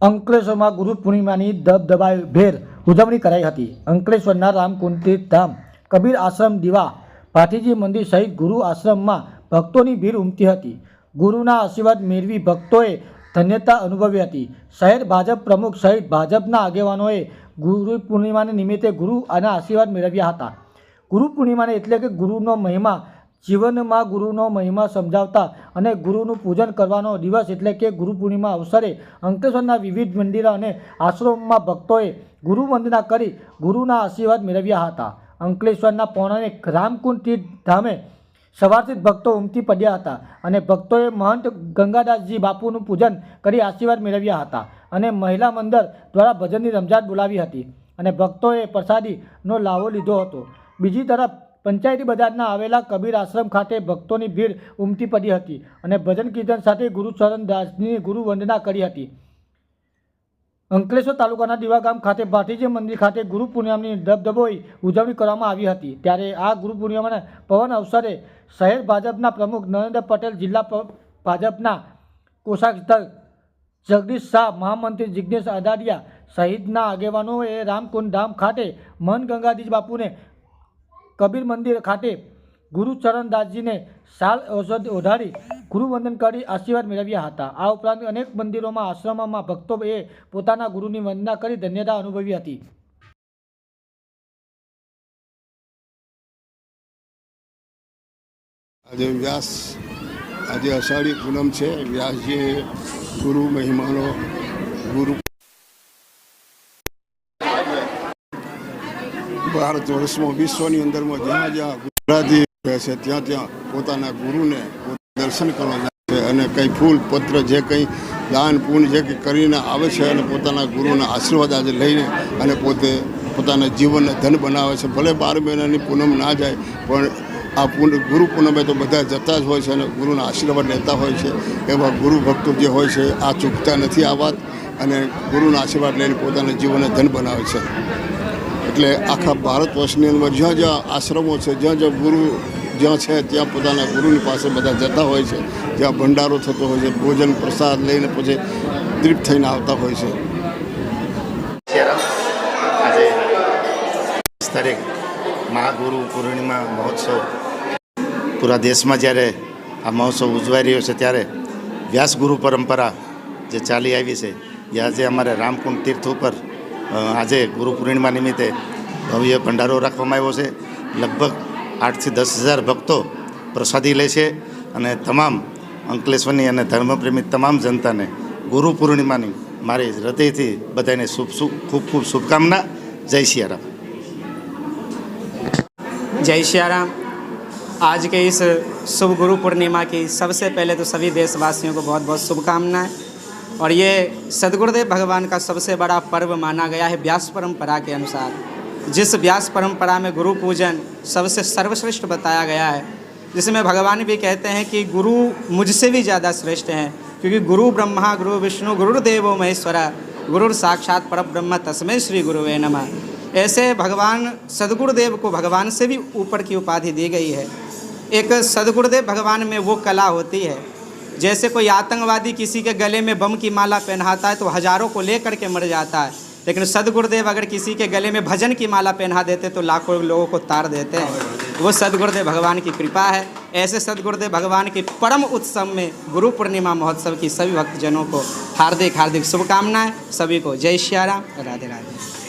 અંકલેશ્વરમાં ગુરુ પૂર્ણિમાની દબદબાઈ ભેર ઉજવણી કરાઈ હતી. અંકલેશ્વરના રામકુંતી ધામ, કબીર આશ્રમ, દીવા, ભાટીજી મંદિર સહિત ગુરુ આશ્રમમાં ભક્તોની ભીડ ઉમટી હતી. ગુરુના આશીર્વાદ મેળવી ભક્તોએ ધન્યતા અનુભવી હતી. શહેર ભાજપ પ્રમુખ સહિત ભાજપના આગેવાનોએ ગુરુ પૂર્ણિમાને નિમિત્તે ગુરુ અને આશીર્વાદ મેળવ્યા હતા. ગુરુ પૂર્ણિમાને એટલે કે ગુરુનો મહિમા જીવનમાં ગુરુનો મહિમા સમજાવતા અને ગુરુનું પૂજન કરવાનો દિવસ એટલે કે ગુરુ પૂર્ણિમા અવસરે અંકલેશ્વરના વિવિધ મંદિરો અને આશ્રમોમાં ભક્તોએ ગુરુ વંદના કરી ગુરુના આશીર્વાદ મેળવ્યા હતા. અંકલેશ્વરના પૌરાણિક રામકુંડ તીર્થ ધામે સવારથી જ ભક્તો ઉમટી પડ્યા હતા અને ભક્તોએ મહંત ગંગાદાસજી બાપુનું પૂજન કરી આશીર્વાદ મેળવ્યા હતા અને મહિલા મંદિર દ્વારા ભજનની રમઝાટ બોલાવી હતી અને ભક્તોએ પ્રસાદીનો લાવો લીધો હતો. બીજી તરફ પંચાયતી બજારના આવેલા કબીર આશ્રમ ખાતે ભક્તોની ભીડ ઉમટી પડી હતી અને ભજન કીર્તન સાથે ગુરુચરણ દાસની ગુરુ વંદના કરી હતી. અંકલેશ્વર તાલુકાના દીવા ગામ ખાતે ભાટીજી મંદિર ખાતે ગુરુ પૂર્ણિમાની ધબધબોઈ ઉજવણી કરવામાં આવી હતી. ત્યારે આ ગુરુ પૂર્ણિમાના પવન અવસરે શહેર ભાજપના પ્રમુખ નરેન્દ્ર પટેલ, જિલ્લા ભાજપના કોષાધ્યક્ષ જગદીશ શાહ, મહામંત્રી જિજ્ઞેશ અદાડિયા સહિતના આગેવાનોએ રામકુંડ ધામ ખાતે મન ગંગાધીજ બાપુને કબીર મંદિર ખાતે ગુરુચરણદાસજીને શાલ ઔષધ ઓઢાડી ગુરુવંદન કરી આશીર્વાદ મેળવ્યા હતા. આ ઉપરાંત અનેક મંદિરોમાં આશ્રમોમાં ભક્તોએ પોતાના ગુરુની વંદના કરી ધન્યતા અનુભવી હતી. આજે વ્યાસ, આજે અષાઢી પૂનમ છે. વ્યાસજી ગુરુ, મહેમાનો ગુરુ ભારત વર્ષમાં વિશ્વની અંદરમાં જ્યાં જ્યાં ગુજરાતી રહે છે, ત્યાં ત્યાં પોતાના ગુરુને દર્શન કરવા જાય છે અને કંઈ ફૂલ પત્ર જે કંઈ દાન પૂન જે કંઈ કરીને આવે છે અને પોતાના ગુરુના આશીર્વાદ આજે લઈને અને પોતે પોતાના જીવનને ધન બનાવે છે. ભલે બાર મહિનાની પૂનમ ના જાય, પણ આ પૂન, ગુરુ પૂનમે તો બધા જતા જ હોય છે અને ગુરુના આશીર્વાદ લેતા હોય છે. એવા ગુરુ ભક્તો જે હોય છે, આ ચૂકતા નથી આ વાત અને ગુરુના આશીર્વાદ લઈને પોતાના જીવનને ધન બનાવે છે. એટલે આખા ભારત વર્ષની અંદર જ્યાં જ્યાં આશ્રમો છે, જ્યાં જ્યાં ગુરુ જ્યાં છે, ત્યાં પોતાના ગુરુની પાસે બધા જતા હોય છે. ત્યાં ભંડારો થતો હોય છે, ભોજન પ્રસાદ લઈને પછી તૃપ્ત થઈને આવતા હોય છે. આજે તારીખ, મહાગુરુ પૂર્ણિમા મહોત્સવ. પૂરા દેશમાં જ્યારે આ મહોત્સવ ઉજવાઈ રહ્યો છે, ત્યારે વ્યાસગુરુ પરંપરા જે ચાલી આવી છે જે આજે અમારે રામકુંડ તીર્થ ઉપર આજે ગુરુ પૂર્ણિમા નિમિત્તે ભવ્ય ભંડારો રાખવામાં આવ્યો છે લગભગ આઠથી દસ હજાર ભક્તો પ્રસાદી લે છે અને તમામ અંકલેશ્વરની અને ધર્મપ્રેમી તમામ જનતાને ગુરુ પૂર્ણિમાની મારી હૃદયથી બધાને શુભ શુભ ખૂબ ખૂબ શુભકામના જય સિયારામ जय श्री राम आज के इस शुभ गुरु पूर्णिमा की सबसे पहले तो सभी देशवासियों को बहुत बहुत शुभकामनाएं और ये सदगुरुदेव भगवान का सबसे बड़ा पर्व माना गया है व्यास परंपरा के अनुसार। जिस व्यास परंपरा में गुरु पूजन सबसे सर्वश्रेष्ठ बताया गया है, जिसमें भगवान भी कहते हैं कि गुरु मुझसे भी ज़्यादा श्रेष्ठ हैं, क्योंकि गुरु ब्रह्मा, गुरु विष्णु गुरुदेवो महेश्वरा, गुरु साक्षात पर ब्रह्म तस्मय श्री गुरुवे नमः। ऐसे भगवान सदगुरुदेव को भगवान से भी ऊपर की उपाधि दी गई है। एक सदगुरुदेव भगवान में वो कला होती है जैसे कोई आतंकवादी किसी के गले में बम की माला पहनाता है तो हज़ारों को लेकर के मर जाता है। लेकिन सदगुरुदेव अगर किसी के गले में भजन की माला पहना देते तो लाखों लोगों को तार देते हैं। वो सदगुरुदेव भगवान की कृपा है। ऐसे सदगुरुदेव भगवान के परम उत्सव में गुरु पूर्णिमा महोत्सव की सभी भक्तजनों को हार्दिक हार्दिक शुभकामनाएँ। सभी को जय श्री राम। राधे राधे